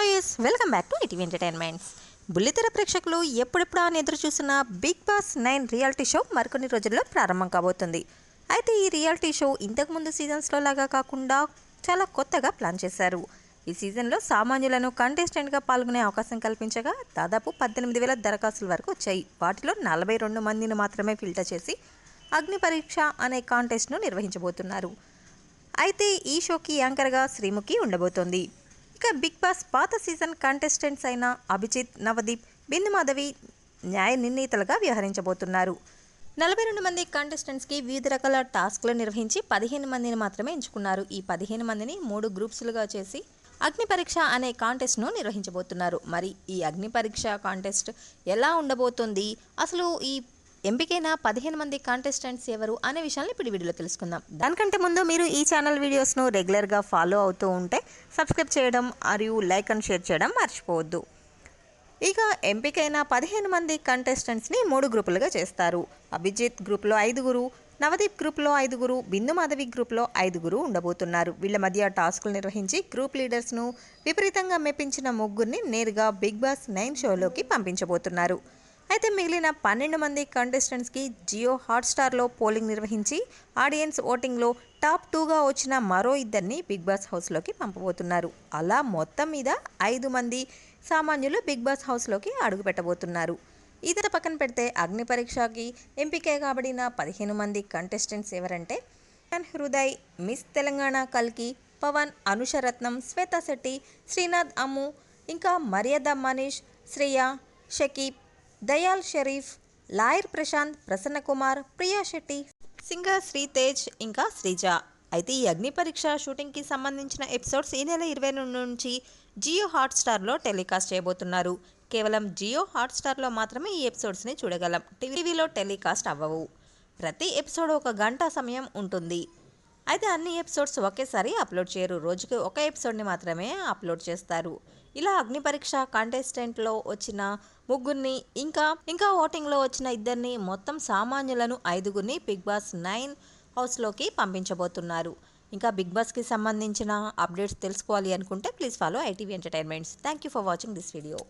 Hi guys welcome back to ETV entertainments బుల్లితెర ప్రేక్షకులు ఎప్పుడెప్పుడు అని ఎదురు చూసిన Bigg Boss nine reality show మరికొన్ని రోజుల్లో ప్రారంభం కాబోతుంది. అయితే ఈ రియాలిటీ షో ఇంతకుముందు సీజన్స్లో లాగా కాకుండా చాలా కొత్తగా ప్లాన్ చేశారు. ఈ సీజన్లో సామాన్యులను కంటెస్టెంట్గా పాల్గొనే అవకాశం కల్పించగా దాదాపు పద్దెనిమిది వేల దరఖాస్తుల వరకు వచ్చాయి. వాటిలో నలభై రెండు మందిని మాత్రమే ఫిల్టర్ చేసి అగ్ని పరీక్ష అనే కాంటెస్ట్ను నిర్వహించబోతున్నారు. అయితే ఈ షోకి యాంకర్గా శ్రీముఖి ఉండబోతోంది. ఇక బిగ్ బాస్ పాత సీజన్ కంటెస్టెంట్స్ అయిన అభిజిత్ నవదీప్ బిందు మాధవి న్యాయ నిర్ణీతలుగా వ్యవహరించబోతున్నారు. నలభై రెండు మంది కంటెస్టెంట్స్కి వివిధ రకాల టాస్క్లు నిర్వహించి పదిహేను మందిని మాత్రమే ఎంచుకున్నారు. ఈ పదిహేను మందిని మూడు గ్రూప్స్లుగా చేసి అగ్ని పరీక్ష అనే కాంటెస్ట్ను నిర్వహించబోతున్నారు. మరి ఈ అగ్ని పరీక్ష కాంటెస్ట్ ఎలా ఉండబోతుంది? అసలు ఈ ఎంపికైన పదిహేను మంది కాంటెస్టెంట్స్ ఎవరు అనే విషయాన్ని ఇప్పుడు వీడియోలో తెలుసుకుందాం. దానికంటే ముందు మీరు ఈ ఛానల్ వీడియోస్ను రెగ్యులర్గా ఫాలో అవుతూ ఉంటే సబ్స్క్రైబ్ చేయడం మరియు లైక్ అండ్ షేర్ చేయడం మర్చిపోవద్దు. ఇక ఎంపికైన పదిహేను మంది కంటెస్టెంట్స్ని మూడు గ్రూపులుగా చేస్తారు. అభిజిత్ గ్రూప్లో ఐదుగురు నవదీప్ గ్రూప్లో ఐదుగురు బిందు మాధవి గ్రూప్లో ఐదుగురు ఉండబోతున్నారు. వీళ్ళ మధ్య టాస్కులు నిర్వహించి గ్రూప్ లీడర్స్ను విపరీతంగా మెప్పించిన ముగ్గురిని నేరుగా బిగ్ బాస్ నైన్ షోలోకి పంపించబోతున్నారు. అయితే మిగిలిన పన్నెండు మంది కంటెస్టెంట్స్కి జియో హాట్స్టార్లో పోలింగ్ నిర్వహించి ఆడియన్స్ ఓటింగ్లో టాప్ టూగా వచ్చిన మరో ఇద్దరిని బిగ్ బాస్ హౌస్లోకి పంపబోతున్నారు. అలా మొత్తం మీద ఐదు మంది సామాన్యులు బిగ్ బాస్ హౌస్లోకి అడుగుపెట్టబోతున్నారు. ఇతర పక్కన పెడితే అగ్ని పరీక్షకి ఎంపిక కాబడిన పదిహేను మంది కంటెస్టెంట్స్ ఎవరంటే అన్ హృదయ్ మిస్ తెలంగాణ కల్కి పవన్ అనుషరత్నం శ్వేత శెట్టి శ్రీనాథ్ అమ్ము ఇంకా మర్యాద మనీష్ శ్రేయ షకీబ్ దయాల్ షరీఫ్ లాయర్ ప్రశాంత్ ప్రసన్న కుమార్ ప్రియా శెట్టి. సింగర్ శ్రీతేజ్ ఇంకా శ్రీజ. అయితే ఈ అగ్ని పరీక్ష షూటింగ్కి సంబంధించిన ఎపిసోడ్స్ ఈ నెల ఇరవై రెండు నుంచి జియో హాట్స్టార్లో టెలికాస్ట్ చేయబోతున్నారు. కేవలం జియో హాట్స్టార్లో మాత్రమే ఈ ఎపిసోడ్స్ని చూడగలం. టీవీలో టెలికాస్ట్ అవ్వవు. ప్రతి ఎపిసోడ్ ఒక గంట సమయం ఉంటుంది. అయితే అన్ని ఎపిసోడ్స్ ఒకేసారి అప్లోడ్ చేయరు. రోజుకి ఒక ఎపిసోడ్ని మాత్రమే అప్లోడ్ చేస్తారు. ఇలా అగ్ని పరీక్ష కంటెస్టెంట్లో వచ్చిన ముగ్గురిని ఇంకా ఇంకా ఓటింగ్లో వచ్చిన ఇద్దరిని మొత్తం సామాన్యులను ఐదుగురిని బిగ్ బాస్ నైన్ హౌస్లోకి పంపించబోతున్నారు. ఇంకా బిగ్ బాస్కి సంబంధించిన అప్డేట్స్ తెలుసుకోవాలి అనుకుంటే please follow ETV entertainments. Thank you for watching this video.